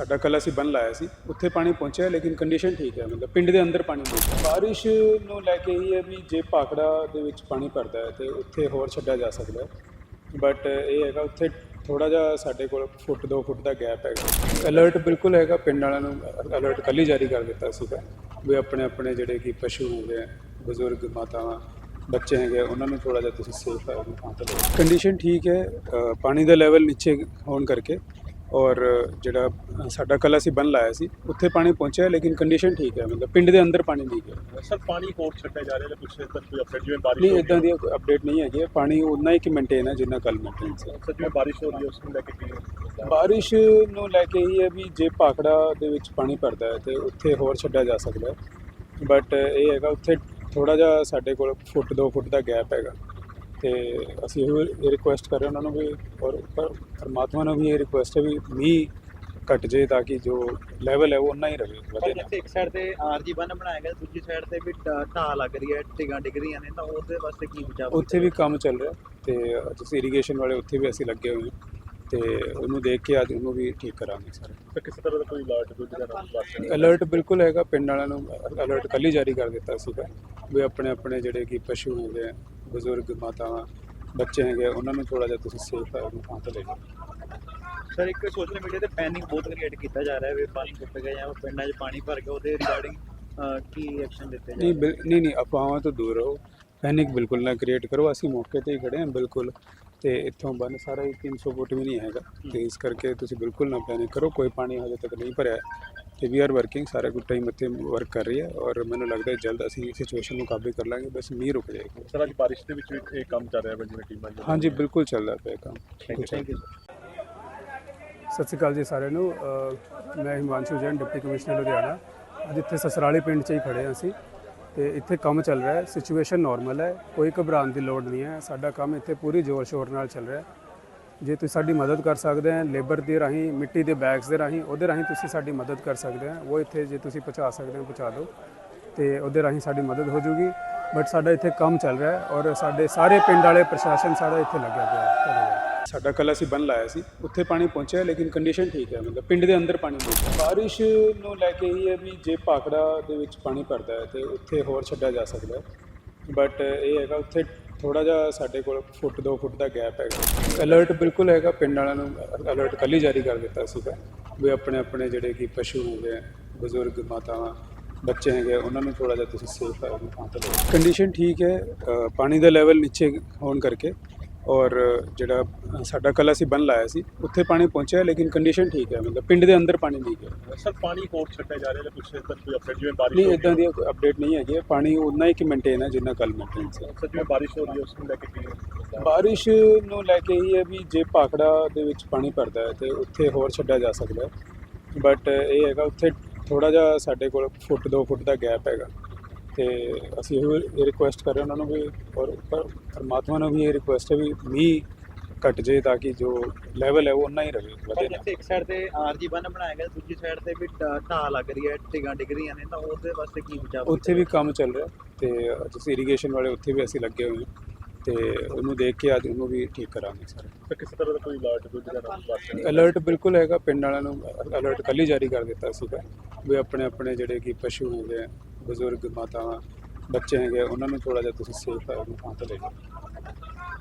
ਸਾਡਾ ਕੱਲ ਅਸੀਂ ਬੰਨ ਲਾਇਆ ਸੀ ਉੱਥੇ ਪਾਣੀ ਪਹੁੰਚਿਆ ਲੇਕਿਨ ਕੰਡੀਸ਼ਨ ਠੀਕ ਹੈ ਮਤਲਬ ਪਿੰਡ ਦੇ ਅੰਦਰ ਪਾਣੀ ਨਹੀਂ ਬਾਰਿਸ਼ ਨੂੰ ਲੈ ਕੇ ਹੀ ਹੈ ਵੀ ਜੇ ਭਾਖੜਾ ਦੇ ਵਿੱਚ ਪਾਣੀ ਭਰਦਾ ਹੈ ਤੇ ਉੱਥੇ ਹੋਰ ਛੱਡਿਆ ਜਾ ਸਕਦਾ ਹੈ। ਬਟ ਇਹ ਹੈਗਾ ਉੱਥੇ ਥੋੜਾ ਜਿਹਾ ਸਾਡੇ ਕੋਲ ਫੁੱਟ 2 ਫੁੱਟ ਦਾ ਗੈਪ ਹੈਗਾ। ਅਲਰਟ ਬਿਲਕੁਲ ਹੈਗਾ ਪਿੰਡ ਵਾਲਿਆਂ ਨੂੰ ਅਲਰਟ ਕੱਲ੍ਹ ਹੀ ਜਾਰੀ ਕਰ ਦਿੱਤਾ ਸੀਗਾ। ਵੀ ਆਪਣੇ ਆਪਣੇ ਜਿਹੜੇ ਕਿ ਪਸ਼ੂ ਹੈਗੇ ਆ, ਬਜ਼ੁਰਗ ਮਾਤਾਵਾਂ ਬੱਚੇ ਹੈਗੇ ਉਹਨਾਂ ਨੂੰ ਥੋੜਾ ਜਿਹਾ ਤੁਸੀਂ ਸੇਫ ਥਾਂ ਤੇ ਕੰਡੀਸ਼ਨ ਠੀਕ ਹੈ ਪਾਣੀ ਦਾ ਲੈਵਲ ਨੀਚੇ ਹੋਣ ਕਰਕੇ ਔਰ ਜਿਹੜਾ ਸਾਡਾ ਕੱਲ ਅਸੀਂ ਬੰਨ ਲਾਇਆ ਸੀ ਉੱਥੇ ਪਾਣੀ ਪਹੁੰਚਿਆ ਲੇਕਿਨ ਕੰਡੀਸ਼ਨ ਠੀਕ ਹੈ ਮਤਲਬ ਪਿੰਡ ਦੇ ਅੰਦਰ ਪਾਣੀ ਨਹੀਂ ਹੈ ਸਰ ਪਾਣੀ ਹੋਰ ਛੱਡਿਆ ਜਾ ਰਿਹਾ ਹੈ ਕੁਛ ਤੱਕ ਕੋਈ ਅਪਡੇਟ ਜਿਵੇਂ ਬਾਰਿਸ਼ ਨਹੀਂ ਇਦਾਂ ਦੀ ਕੋਈ ਅਪਡੇਟ ਨਹੀਂ ਹੈਗੀ। ਪਾਣੀ ਉਨਾ ਹੀ ਕਿ ਮੇਨਟੇਨ ਹੈ ਜਿੰਨਾ ਕੱਲ ਮੇਨਟੇਨ ਸੀ ਸਰ ਜਿਵੇਂ ਬਾਰਿਸ਼ ਹੋ ਰਹੀ ਹੈ ਉਸ ਨੂੰ ਲੈ ਕੇ ਕੀ? ਬਾਰਿਸ਼ ਨੂੰ ਲੈ ਕੇ ਹੀ ਹੈ ਵੀ ਜੇ ਭਾਖੜਾ ਦੇ ਵਿੱਚ ਪਾਣੀ ਭਰਦਾ ਹੈ ਤੇ ਉੱਥੇ ਹੋਰ ਛੱਡਿਆ ਜਾ ਸਕਦਾ ਹੈ ਬਟ ਇਹ ਹੈਗਾ ਉੱਥੇ ਥੋੜਾ ਜਿਹਾ ਸਾਡੇ ਕੋਲ ਫੁੱਟ 2 ਫੁੱਟ ਦਾ ਗੈਪ ਹੈਗਾ ਤੇ ਅਸੀਂ ਇਹ ਰਿਕੁਐਸਟ ਕਰ ਰਹੇ ਉਹਨਾਂ ਨੂੰ ਵੀ ਔਰ ਪਰ- ਪਰਮਾਤਮਾ ਨੂੰ ਵੀ ਇਹ ਰਿਕੁਐਸਟ ਹੈ ਵੀ ਮੀਂਹ ਘਟ ਜੇ ਤਾਂ ਕਿ ਜੋ ਲੈਵਲ ਹੈ ਉਹ ਉਨਾ ਹੀ ਰਹੇ ਵਧੇ ਨਾ ਜਿੱਥੇ ਇੱਕ ਸਾਈਡ ਤੇ ਆਰਜੀ ਬੰਨ ਬਣਾਇਆ ਗਿਆ ਦੂਜੀ ਸਾਈਡ ਤੇ ਵੀ ਢਾਹ ਲੱਗ ਰਹੀ ਹੈ ਟਿਕਾਂ ਡਿੱਗ ਰਹੀਆਂ ਨੇ ਤਾਂ ਉਹਦੇ ਵਾਸਤੇ ਕੀ ਬਚਾਅ ਉੱਥੇ ਵੀ ਕੰਮ ਚੱਲ ਰਿਹਾ ਤੇ ਜਿਸ ਇਰੀਗੇਸ਼ਨ ਵਾਲੇ ਉੱਥੇ ਵੀ ਅਸੀਂ ਲੱਗੇ ਹੋਏ ਹਾਂ ਤੇ ਉਹਨੂੰ ਦੇਖ ਕੇ ਅੱਜ ਉਹਨੂੰ ਵੀ ਠੀਕ ਕਰਾਂਗੇ ਸਾਰੇ। ਤਾਂ ਕਿਸੇ ਤਰ੍ਹਾਂ ਦਾ ਕੋਈ ਅਲਰਟ ਨਾਮ ਵਾਸਤੇ ਅਲਰਟ ਬਿਲਕੁਲ ਹੈਗਾ ਪਿੰਡ ਵਾਲਿਆਂ ਨੂੰ ਅਲਰਟ ਕੱਲ੍ਹ ਹੀ ਜਾਰੀ ਕਰ ਦਿੱਤਾ ਸੀਗਾ। ਵੀ ਆਪਣੇ ਆਪਣੇ ਜਿਹੜੇ ਕਿ ਪਸ਼ੂ ਹੈਗੇ ਆ, ਬਜ਼ੁਰਗ ਮਾਤਾਵਾਂ ਬੱਚੇ ਹੈਗੇ ਆ, ਉਹਨਾਂ ਨੂੰ ਥੋੜਾ ਜਿਹਾ ਤੁਸੀਂ ਸੇਫ ਥਾਂ ਤੇ ਲੈ ਜਾਓ। ਸਰ ਇੱਕ ਸੋਸ਼ਲ ਮੀਡੀਆ ਤੇ ਪੈਨਿਕ ਬਹੁਤ ਕ੍ਰੀਏਟ ਕੀਤਾ ਜਾ ਰਿਹਾ ਹੈ ਵੀ ਪਾਣੀ ਟੁੱਟ ਗਿਆ ਜਾਂ ਪਿੰਡਾਂ 'ਚ ਪਾਣੀ ਭਰ ਗਿਆ ਉਹਦੇ ਰਿਗਾਰਡਿੰਗ ਕੀ ਐਕਸ਼ਨ ਦਿੱਤੇ ਜਾ ਨਹੀਂ ਬਿਲ- ਨਹੀਂ ਨਹੀਂ ਅਫਵਾਹਾਂ ਤੋਂ ਦੂਰ ਰਹੋ। ਪੈਨਿਕ ਬਿਲਕੁਲ ਨਾ ਕ੍ਰੀਏਟ ਕਰੋ ਅਸੀਂ ਮੌਕੇ ਤੇ ਹੀ ਖੜੇ ਹਾਂ ਬਿਲਕੁਲ। ਤੇ ਇੱਥੋਂ ਬੰਨ ਸਾਰਾ ਹੀ 300 ਫੁੱਟ ਵੀ ਨਹੀਂ ਹੈਗਾ। ਤੇ ਇਸ ਕਰਕੇ ਤੁਸੀਂ ਬਿਲਕੁਲ ਨਾ ਪੈਨਿਕ ਕਰੋ ਕੋਈ ਪਾਣੀ ਹਜੇ ਤੱਕ ਨਹੀਂ ਭਰਿਆ। ਹੈ ਤੇ ਵੀ ਆਰ ਵਰਕਿੰਗ ਸਾਰਾ ਕੁਝ ਟਾਈਮ ਇੱਥੇ ਵਰਕ ਕਰ ਰਹੀ ਹੈ ਔਰ ਮੈਨੂੰ ਲੱਗਦਾ ਹੈ ਜਲਦ ਅਸੀਂ ਸਿਚੁਏਸ਼ਨ ਨੂੰ ਕਾਬੂ ਕਰ ਲਾਂਗੇ ਬਸ ਮੀਂਹ ਰੁਕ ਜਾਏਗਾ। ਸਰ ਅੱਜ ਬਾਰਿਸ਼ ਦੇ ਵਿੱਚ ਵੀ ਇਹ ਕੰਮ ਚੱਲ ਰਿਹਾ ਹੈ ਜਿਵੇਂ ਟੀਮਾਂ ਜੋ ਹਾਂਜੀ ਬਿਲਕੁਲ ਚੱਲਦਾ ਪਿਆ ਕੰਮ। ਥੈਂਕ ਯੂ ਸਤਿ ਸ਼੍ਰੀ ਅਕਾਲ ਜੀ ਸਾਰਿਆਂ ਨੂੰ। ਮੈਂ ਹਿਮਾਂਸ਼ੂ ਜੈਨ ਡਿਪਟੀ ਕਮਿਸ਼ਨਰ ਲੁਧਿਆਣਾ। ਅੱਜ ਇੱਥੇ ਸਸਰਾਲੀ ਪਿੰਡ 'ਚ ਹੀ ਖੜੇ ਹਾਂ ਅਸੀਂ ਤੇ ਇੱਥੇ ਕੰਮ ਚੱਲ ਰਿਹਾ ਹੈ। ਸਿਚੁਏਸ਼ਨ ਨਾਰਮਲ ਹੈ ਕੋਈ ਘਬਰਾਉਣ ਦੀ ਲੋੜ ਨਹੀਂ ਹੈ। ਸਾਡਾ ਕੰਮ ਇੱਥੇ ਪੂਰੀ ਜ਼ੋਰ ਸ਼ੋਰ ਨਾਲ ਚੱਲ ਰਿਹਾ ਹੈ। ਜੇ ਤੁਸੀਂ ਸਾਡੀ ਮਦਦ ਕਰ ਸਕਦੇ ਹੋ ਲੇਬਰ ਦੇ ਰਾਹੀਂ, ਮਿੱਟੀ ਦੇ ਬੈਗਸ ਦੇ ਰਾਹੀਂ, ਉਹਦੇ ਰਾਹੀਂ ਤੁਸੀਂ ਸਾਡੀ ਮਦਦ ਕਰ ਸਕਦੇ ਹੋ ਉਹ ਇੱਥੇ ਜੇ ਤੁਸੀਂ ਪਹੁੰਚਾ ਸਕਦੇ ਹੋ, ਪਹੁੰਚਾ ਦਿਓ। ਤੇ ਉਹਦੇ ਰਾਹੀਂ ਸਾਡੀ ਮਦਦ ਹੋ ਜੂਗੀ। ਬਟ ਸਾਡਾ ਇੱਥੇ ਕੰਮ ਚੱਲ ਰਿਹਾ ਹੈ ਔਰ ਸਾਡੇ ਸਾਰੇ ਪਿੰਡ ਵਾਲੇ, ਪ੍ਰਸ਼ਾਸਨ ਸਾਡਾ ਇੱਥੇ ਲੱਗਿਆ ਪਿਆ ਹੈ। ਸਾਡਾ ਕੱਲ ਅਸੀਂ ਬੰਨ ਲਾਇਆ ਸੀ। ਉੱਥੇ ਪਾਣੀ ਪਹੁੰਚਿਆ ਲੇਕਿਨ ਕੰਡੀਸ਼ਨ ਠੀਕ ਹੈ। ਮਤਲਬ ਪਿੰਡ ਦੇ ਅੰਦਰ ਪਾਣੀ ਨਹੀਂ ਬਾਰਿਸ਼ ਨੂੰ ਲੈ ਕੇ ਹੀ ਹੈ ਵੀ ਜੇ ਭਾਖੜਾ ਦੇ ਵਿੱਚ ਪਾਣੀ ਭਰਦਾ ਹੈ, ਤੇ ਉੱਥੇ ਹੋਰ ਛੱਡਿਆ ਜਾ ਸਕਦਾ ਬਟ ਇਹ ਹੈਗਾ, ਉੱਥੇ ਥੋੜਾ ਜਿਹਾ ਸਾਡੇ ਕੋਲ ਫੁੱਟ 2 ਫੁੱਟ ਦਾ ਗੈਪ ਹੈਗਾ। ਅਲਰਟ ਬਿਲਕੁਲ ਹੈਗਾ ਪਿੰਡ ਵਾਲਿਆਂ ਨੂੰ ਅਲਰਟ ਕੱਲ੍ਹ ਹੀ ਜਾਰੀ ਕਰ ਦਿੱਤਾ ਸੀਗਾ ਵੀ ਆਪਣੇ ਆਪਣੇ ਜਿਹੜੇ ਕਿ ਪਸ਼ੂ ਹੈਗੇ ਆ, ਬਜ਼ੁਰਗ ਮਾਤਾਵਾਂ ਬੱਚੇ ਹੈਗੇ ਉਹਨਾਂ ਨੂੰ ਥੋੜਾ ਜਿਹਾ ਤੁਸੀਂ ਸੇਫ ਥਾਂ ਤੇ ਲਓ। ਕੰਡੀਸ਼ਨ ਠੀਕ ਹੈ ਪਾਣੀ ਦਾ ਲੈਵਲ ਨੀਚੇ ਹੋਣ ਕਰਕੇ ਔਰ ਜਿਹੜਾ ਸਾਡਾ ਕੱਲ ਅਸੀਂ ਬੰਨ ਲਾਇਆ ਸੀ ਉੱਥੇ ਪਾਣੀ ਪਹੁੰਚਿਆ ਲੇਕਿਨ ਕੰਡੀਸ਼ਨ ਠੀਕ ਹੈ ਮਤਲਬ ਪਿੰਡ ਦੇ ਅੰਦਰ ਪਾਣੀ ਨਹੀਂ ਹੈ ਸਰ ਪਾਣੀ ਹੋਰ ਛੱਡਿਆ ਜਾ ਰਿਹਾ ਹੈ ਕੁਛ ਤੱਕ ਕੋਈ ਅਪਡੇਟ ਜਿਵੇਂ ਬਾਰਿਸ਼ ਨਹੀਂ ਇਦਾਂ ਦੀ ਕੋਈ ਅਪਡੇਟ ਨਹੀਂ ਹੈਗੀ। ਪਾਣੀ ਉਨਾ ਹੀ ਕਿ ਮੇਨਟੇਨ ਹੈ ਜਿੰਨਾ ਕੱਲ ਮੇਨਟੇਨ ਸੀ ਸਰ ਜਿਵੇਂ ਬਾਰਿਸ਼ ਹੋ ਰਹੀ ਹੈ ਉਸ ਨੂੰ ਲੈ ਕੇ ਕੀ? ਬਾਰਿਸ਼ ਨੂੰ ਲੈ ਕੇ ਹੀ ਹੈ ਵੀ ਜੇ ਭਾਖੜਾ ਦੇ ਵਿੱਚ ਪਾਣੀ ਭਰਦਾ ਹੈ ਤੇ ਉੱਥੇ ਹੋਰ ਛੱਡਿਆ ਜਾ ਸਕਦਾ ਹੈ ਬਟ ਇਹ ਹੈਗਾ ਉੱਥੇ ਥੋੜਾ ਜਿਹਾ ਸਾਡੇ ਕੋਲ ਫੁੱਟ 2 ਫੁੱਟ ਦਾ ਗੈਪ ਹੈਗਾ ਤੇ ਅਸੀਂ ਇਹ ਰਿਕੁਐਸਟ ਕਰ ਰਹੇ ਉਹਨਾਂ ਨੂੰ ਵੀ ਔਰ ਪਰ- ਪਰਮਾਤਮਾ ਨੂੰ ਵੀ ਇਹ ਰਿਕੁਐਸਟ ਹੈ ਵੀ ਮੀਂਹ ਘਟ ਜੇ ਤਾਂ ਕਿ ਜੋ ਲੈਵਲ ਹੈ ਉਹ ਉਨਾ ਹੀ ਰਹੇ ਵਧੇ ਨਾ। ਇੱਕ ਸਾਈਡ ਤੇ ਆਰਜੀ ਬੰਨ ਬਣਾਇਆ ਗਿਆ ਦੂਜੀ ਸਾਈਡ ਤੇ ਵੀ ਢਾਹ ਢਾਹ ਲੱਗ ਰਹੀ ਹੈ ਟਿਕਾਂ ਡਿੱਗ ਰਹੀਆਂ ਨੇ ਤਾਂ ਉਹਦੇ ਵਾਸਤੇ ਕੀ ਬਚਾਅ ਉੱਥੇ ਵੀ ਕੰਮ ਚੱਲ ਰਿਹਾ ਤੇ ਜਿਸ ਇਰੀਗੇਸ਼ਨ ਵਾਲੇ ਉੱਥੇ ਵੀ ਅਸੀਂ ਲੱਗੇ ਹੋਏ ਹਾਂ ਤੇ ਉਹਨੂੰ ਦੇਖ ਕੇ ਅੱਜ ਉਹਨੂੰ ਵੀ ਠੀਕ ਕਰਾਂਗੇ ਸਾਰੇ। ਤਾਂ ਕਿਸੇ ਤਰ੍ਹਾਂ ਦਾ ਕੋਈ ਅਲਰਟ ਕੋਈ ਜਿਹੜਾ ਅਲਰਟ ਬਿਲਕੁਲ ਹੈਗਾ ਪਿੰਡ ਵਾਲਿਆਂ ਨੂੰ ਅਲਰਟ ਕੱਲ੍ਹ ਹੀ ਜਾਰੀ ਕਰ ਦਿੱਤਾ ਸੀਗਾ ਵੀ ਆਪਣੇ ਆਪਣੇ ਜਿਹੜੇ ਕਿ ਪਸ਼ੂ ਹੈਗੇ ਆ, ਬਜ਼ੁਰਗ ਮਾਤਾਵਾਂ ਬੱਚੇ ਹੈਗੇ ਉਹਨਾਂ ਨੂੰ ਥੋੜਾ ਜਿਹਾ ਤੁਸੀਂ ਸੇਫ ਥਾਂ ਤੇ ਲੈ ਜਾਓ।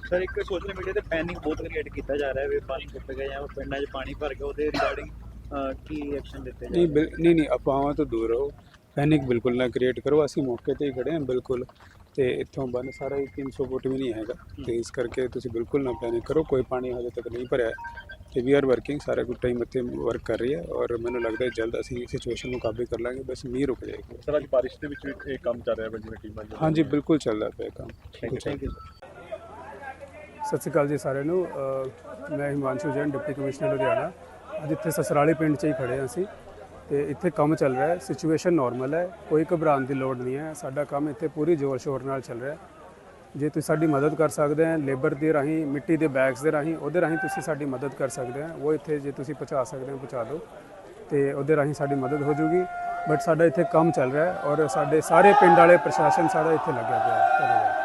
ਸਰ ਇੱਕ ਸੋਸ਼ਲ ਮੀਡੀਆ ਤੇ ਪੈਨਿਕ ਬਹੁਤ ਕ੍ਰੀਏਟ ਕੀਤਾ ਜਾ ਰਿਹਾ ਹੈ ਵੀ ਪਾਣੀ ਟੁੱਟ ਗਿਆ ਜਾਂ ਪਿੰਡਾਂ 'ਚ ਪਾਣੀ ਭਰ ਗਿਆ ਉਹਦੇ ਰਿਗਾਰਡਿੰਗ ਕੀ ਐਕਸ਼ਨ ਦਿੱਤੇ ਜਾ ਨਹੀਂ ਬਿਲ- ਨਹੀਂ ਨਹੀਂ ਅਫਵਾਹਾਂ ਤੋਂ ਦੂਰ ਰਹੋ। ਪੈਨਿਕ ਬਿਲਕੁਲ ਨਾ ਕ੍ਰੀਏਟ ਕਰੋ ਅਸੀਂ ਮੌਕੇ ਤੇ ਹੀ ਖੜੇ ਹਾਂ ਬਿਲਕੁਲ। ਤੇ ਇੱਥੋਂ ਬੰਨ ਸਾਰਾ ਹੀ 300 ਫੁੱਟ ਵੀ ਨਹੀਂ ਹੈਗਾ। ਤੇ ਇਸ ਕਰਕੇ ਤੁਸੀਂ ਬਿਲਕੁਲ ਨਾ ਪੈਨਿਕ ਕਰੋ ਕੋਈ ਪਾਣੀ ਹਜੇ ਤੱਕ ਨਹੀਂ ਭਰਿਆ। ਹੈ ਤੇ ਵੀ ਆਰ ਵਰਕਿੰਗ ਸਾਰਾ ਕੁਝ ਟਾਈਮ ਇੱਥੇ ਵਰਕ ਕਰ ਰਹੀ ਹੈ ਔਰ ਮੈਨੂੰ ਲੱਗਦਾ ਹੈ ਜਲਦ ਅਸੀਂ ਸਿਚੁਏਸ਼ਨ ਨੂੰ ਕਾਬੂ ਕਰ ਲਾਂਗੇ ਬਸ ਮੀਂਹ ਰੁਕ ਜਾਏਗਾ ਸਰ ਅੱਜ ਬਾਰਿਸ਼ ਦੇ ਵਿੱਚ ਵੀ ਇਹ ਕੰਮ ਚੱਲ ਰਿਹਾ ਹੈ ਜਿਵੇਂ ਟੀਮਾਂ ਜੋ ਹਾਂਜੀ ਬਿਲਕੁਲ ਚੱਲਦਾ ਪਿਆ ਕੰਮ ਥੈਂਕ ਯੂ ਸਤਿ ਸ਼੍ਰੀ ਅਕਾਲ ਜੀ ਸਾਰਿਆਂ ਨੂੰ ਮੈਂ ਹਿਮਾਂਸ਼ੂ ਜੈਨ ਡਿਪਟੀ ਕਮਿਸ਼ਨਰ ਲੁਧਿਆਣਾ ਅੱਜ ਇੱਥੇ ਸਸਰਾਲੀ ਪਿੰਡ 'ਚ ਹੀ ਖੜੇ ਹਾਂ ਅਸੀਂ ਤੇ ਇੱਥੇ ਕੰਮ ਚੱਲ ਰਿਹਾ ਹੈ ਸਿਚੁਏਸ਼ਨ ਨਾਰਮਲ ਹੈ ਕੋਈ ਘਬਰਾਉਣ ਦੀ ਲੋੜ ਨਹੀਂ ਹੈ ਸਾਡਾ ਕੰਮ ਇੱਥੇ ਪੂਰੀ ਜ਼ੋਰ ਸ਼ੋਰ ਨਾਲ ਚੱਲ ਰਿਹਾ ਹੈ ਜੇ ਤੁਸੀਂ ਸਾਡੀ ਮਦਦ ਕਰ ਸਕਦੇ ਹੋ ਲੇਬਰ ਦੇ ਰਾਹੀਂ, ਮਿੱਟੀ ਦੇ ਬੈਗਸ ਦੇ ਰਾਹੀਂ, ਉਹਦੇ ਰਾਹੀਂ ਤੁਸੀਂ ਸਾਡੀ ਮਦਦ ਕਰ ਸਕਦੇ ਹੋ ਉਹ ਇੱਥੇ ਜੇ ਤੁਸੀਂ ਪਹੁੰਚਾ ਸਕਦੇ ਹੋ ਪਹੁੰਚਾ ਦਿਓ। ਤੇ ਉਹਦੇ ਰਾਹੀਂ ਸਾਡੀ ਮਦਦ ਹੋ ਜੂਗੀ। ਬਟ ਸਾਡਾ ਇੱਥੇ ਕੰਮ ਚੱਲ ਰਿਹਾ ਹੈ ਔਰ ਸਾਡੇ ਸਾਰੇ ਪਿੰਡ ਵਾਲੇ ਪ੍ਰਸ਼ਾਸਨ ਸਾਡਾ ਇੱਥੇ ਲੱਗਿਆ ਪਿਆ ਹੈ। ਧੰਨਵਾਦ।